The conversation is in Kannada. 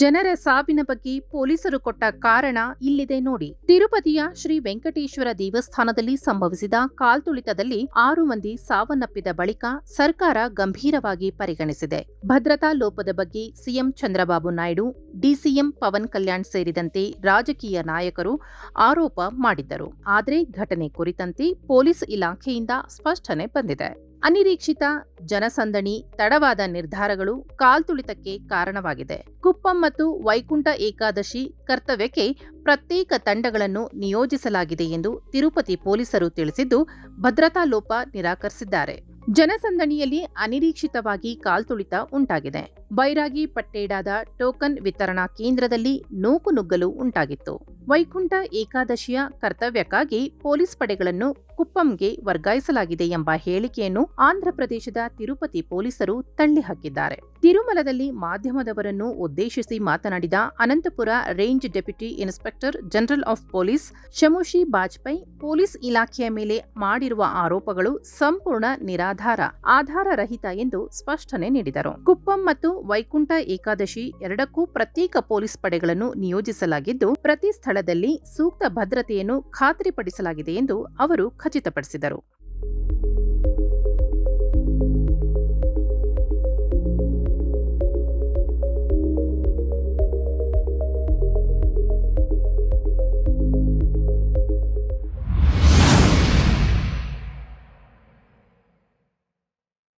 ಜನರ ಸಾವಿನ ಬಗ್ಗೆ ಪೊಲೀಸರು ಕೊಟ್ಟ ಕಾರಣ ಇಲ್ಲಿದೆ ನೋಡಿ. ತಿರುಪತಿಯ ಶ್ರೀ ವೆಂಕಟೇಶ್ವರ ದೇವಸ್ಥಾನದಲ್ಲಿ ಸಂಭವಿಸಿದ ಕಾಲ್ತುಳಿತದಲ್ಲಿ ಆರು ಮಂದಿ ಸಾವನ್ನಪ್ಪಿದ ಬಳಿಕ ಸರ್ಕಾರ ಗಂಭೀರವಾಗಿ ಪರಿಗಣಿಸಿದೆ. ಭದ್ರತಾ ಲೋಪದ ಬಗ್ಗೆ ಸಿಎಂ ಚಂದ್ರಬಾಬು ನಾಯ್ಡು, ಡಿಸಿಎಂ ಪವನ್ ಕಲ್ಯಾಣ್ ಸೇರಿದಂತೆ ರಾಜಕೀಯ ನಾಯಕರು ಆರೋಪ ಮಾಡಿದ್ದರು. ಆದರೆ ಘಟನೆ ಕುರಿತಂತೆ ಪೊಲೀಸ್ ಇಲಾಖೆಯಿಂದ ಸ್ಪಷ್ಟನೆ ಬಂದಿದೆ. ಅನಿರೀಕ್ಷಿತ ಜನಸಂದಣಿ, ತಡವಾದ ನಿರ್ಧಾರಗಳು ಕಾಲ್ತುಳಿತಕ್ಕೆ ಕಾರಣವಾಗಿದೆ. ಕುಪ್ಪಂ ಮತ್ತು ವೈಕುಂಠ ಏಕಾದಶಿ ಕರ್ತವ್ಯಕ್ಕೆ ಪ್ರತ್ಯೇಕ ತಂಡಗಳನ್ನು ನಿಯೋಜಿಸಲಾಗಿದೆ ಎಂದು ತಿರುಪತಿ ಪೊಲೀಸರು ತಿಳಿಸಿದ್ದು, ಭದ್ರತಾ ಲೋಪ ನಿರಾಕರಿಸಿದ್ದಾರೆ. ಜನಸಂದಣಿಯಲ್ಲಿ ಅನಿರೀಕ್ಷಿತವಾಗಿ ಕಾಲ್ತುಳಿತ ಉಂಟಾಗಿದೆ. ಬೈರಾಗಿ ಪಟ್ಟೇಡಾದ ಟೋಕನ್ ವಿತರಣಾ ಕೇಂದ್ರದಲ್ಲಿ ನೂಕುನುಗ್ಗಲು ಉಂಟಾಗಿತ್ತು. ವೈಕುಂಠ ಏಕಾದಶಿಯ ಕರ್ತವ್ಯಕ್ಕಾಗಿ ಪೊಲೀಸ್ ಪಡೆಗಳನ್ನು ಕುಪ್ಪಂಗೆ ವರ್ಗಾಯಿಸಲಾಗಿದೆ ಎಂಬ ಹೇಳಿಕೆಯನ್ನು ಆಂಧ್ರಪ್ರದೇಶದ ತಿರುಪತಿ ಪೊಲೀಸರು ತಳ್ಳಿಹಾಕಿದ್ದಾರೆ. ತಿರುಮಲದಲ್ಲಿ ಮಾಧ್ಯಮದವರನ್ನು ಉದ್ದೇಶಿಸಿ ಮಾತನಾಡಿದ Anantapur range deputy inspector general of police Shemushi Bajpai police ಇಲಾಖೆಯ ಮೇಲೆ ಮಾಡಿರುವ ಆರೋಪಗಳು ಸಂಪೂರ್ಣ ನಿರಾಧಾರ, ಆಧಾರರಹಿತ ಎಂದು ಸ್ಪಷ್ಟನೆ ನೀಡಿದರು. ಕುಪ್ಪಂ ಮತ್ತು ವೈಕುಂಠ ಏಕಾದಶಿ ಎರಡಕ್ಕೂ ಪ್ರತ್ಯೇಕ ಪೊಲೀಸ್ ಪಡೆಗಳನ್ನು ನಿಯೋಜಿಸಲಾಗಿದ್ದು, ಪ್ರತಿ ಸ್ಥಳದಲ್ಲಿ ಸೂಕ್ತ ಭದ್ರತೆಯನ್ನು ಖಾತ್ರಿಪಡಿಸಲಾಗಿದೆ ಎಂದು ಅವರು ಖಚಿತಪಡಿಸಿದರು.